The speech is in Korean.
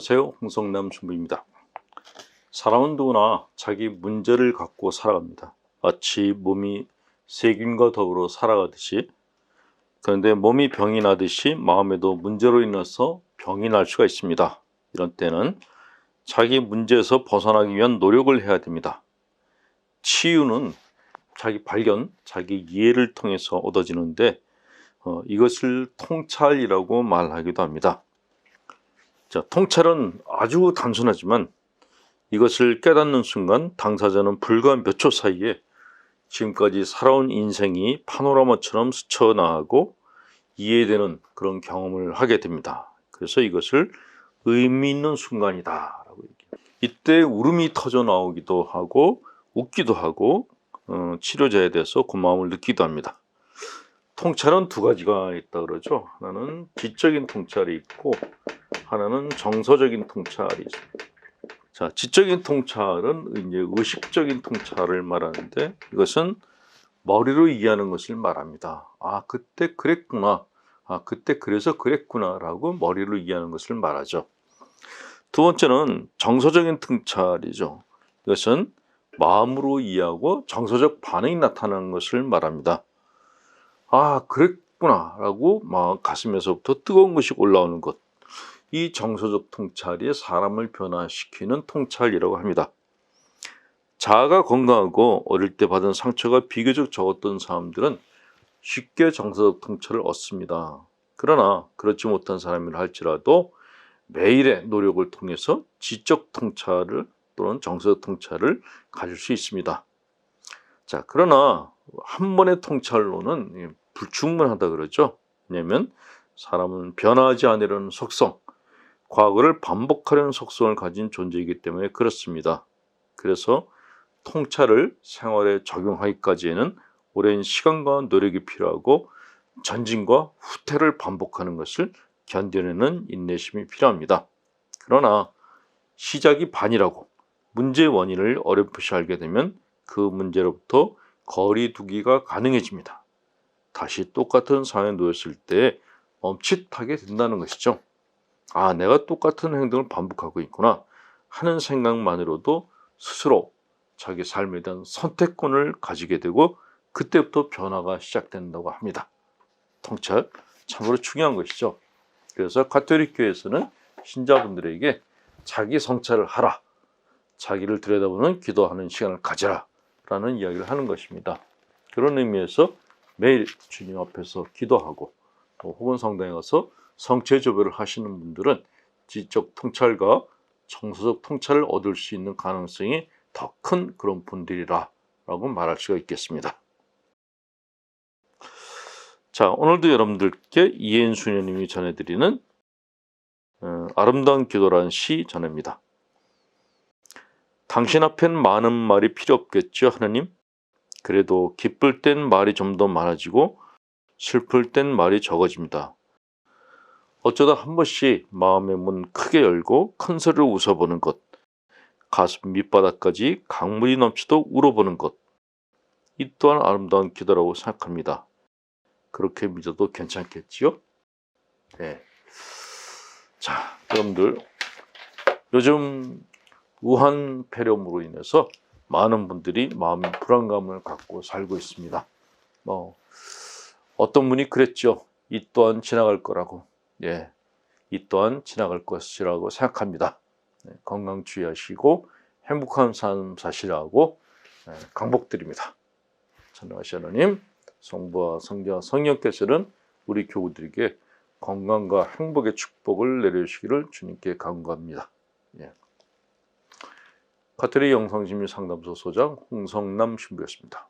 안녕하세요. 홍성남 신부입니다. 사람은 누구나 자기 문제를 갖고 살아갑니다. 마치 몸이 세균과 더불어 살아가듯이 그런데 몸이 병이 나듯이 마음에도 문제로 인해서 병이 날 수가 있습니다. 이런 때는 자기 문제에서 벗어나기 위한 노력을 해야 됩니다. 치유는 자기 발견, 자기 이해를 통해서 얻어지는데 어, 이것을 통찰이라고 말하기도 합니다. 자, 통찰은 아주 단순하지만 이것을 깨닫는 순간 당사자는 불과 몇 초 사이에 지금까지 살아온 인생이 파노라마처럼 스쳐나가고 이해되는 그런 경험을 하게 됩니다. 그래서 이것을 의미 있는 얘기해요. 이때 울음이 터져 나오기도 하고 웃기도 하고 어, 치료자에 대해서 고마움을 느끼기도 합니다. 통찰은 두 가지가 있다 그러죠. 하나는 지적인 통찰이 있고 하나는 정서적인 통찰이 있습니다. 자, 지적인 통찰은 이제 의식적인 통찰을 말하는데 이것은 머리로 이해하는 것을 말합니다. 아, 그때 그랬구나. 아, 그때 그래서 그랬구나라고 머리로 이해하는 것을 말하죠. 두 번째는 정서적인 통찰이죠. 이것은 마음으로 이해하고 정서적 반응이 나타나는 것을 말합니다. 아, 그랬구나라고 막 가슴에서부터 뜨거운 것이 올라오는 것. 이 정서적 통찰이 사람을 변화시키는 통찰이라고 합니다. 자아가 건강하고 어릴 때 받은 상처가 비교적 적었던 사람들은 쉽게 정서적 통찰을 얻습니다. 그러나 그렇지 못한 사람이라 할지라도 매일의 노력을 통해서 지적 통찰을 또는 정서적 통찰을 가질 수 있습니다. 자, 그러나 한 번의 통찰로는 불충분하다 그러죠. 왜냐하면 사람은 변하지 않으려는 속성, 과거를 반복하려는 속성을 가진 존재이기 때문에 그렇습니다. 그래서 통찰을 생활에 적용하기까지에는 오랜 시간과 노력이 필요하고 전진과 후퇴를 반복하는 것을 견뎌내는 인내심이 필요합니다. 그러나 시작이 반이라고 문제의 원인을 어렴풋이 알게 되면 그 문제로부터 거리 두기가 가능해집니다. 다시 똑같은 상황에 놓였을 때 멈칫하게 된다는 것이죠. 아, 내가 똑같은 행동을 반복하고 있구나 하는 생각만으로도 스스로 자기 삶에 대한 선택권을 가지게 되고 그때부터 변화가 시작된다고 합니다. 통찰 참으로 중요한 것이죠. 그래서 가톨릭 교회에서는 신자분들에게 자기 성찰을 하라. 자기를 들여다보는 기도하는 시간을 가져라. 라는 이야기를 하는 것입니다. 그런 의미에서 매일 주님 앞에서 기도하고 또 혹은 성당에 가서 성체 조별을 하시는 분들은 지적 통찰과 정서적 통찰을 얻을 수 있는 가능성이 더 큰 그런 분들이라라고 말할 수가 있겠습니다. 자, 오늘도 여러분들께 이엔 수녀님이 전해드리는 어, 아름다운 기도라는 시 전합니다. 당신 앞엔 많은 말이 필요 없겠죠, 하나님? 그래도 기쁠 땐 말이 좀 더 많아지고 슬플 땐 말이 적어집니다. 어쩌다 한 번씩 마음의 문 크게 열고 큰 소리로 웃어보는 것, 가슴 밑바닥까지 강물이 넘치도록 울어보는 것, 이 또한 아름다운 기도라고 생각합니다. 그렇게 믿어도 괜찮겠지요? 네. 자, 여러분들, 요즘 우한 폐렴으로 인해서 많은 분들이 마음 불안감을 갖고 살고 있습니다. 뭐, 어 떤 분이 그랬죠. 이 또한 지나갈 거라고. 예. 이 또한 지나갈 것이라고 생각합니다. 네, 건강 주의하시고 행복한 삶 사시라고 네, 강복드립니다. 천하시 하나님, 성부와 성자와 성령께서는 우리 교우들에게 건강과 행복의 축복을 내려주시기를 주님께 간구합니다. 예. 가톨릭 영상심리 상담소 소장 홍성남 신부였습니다.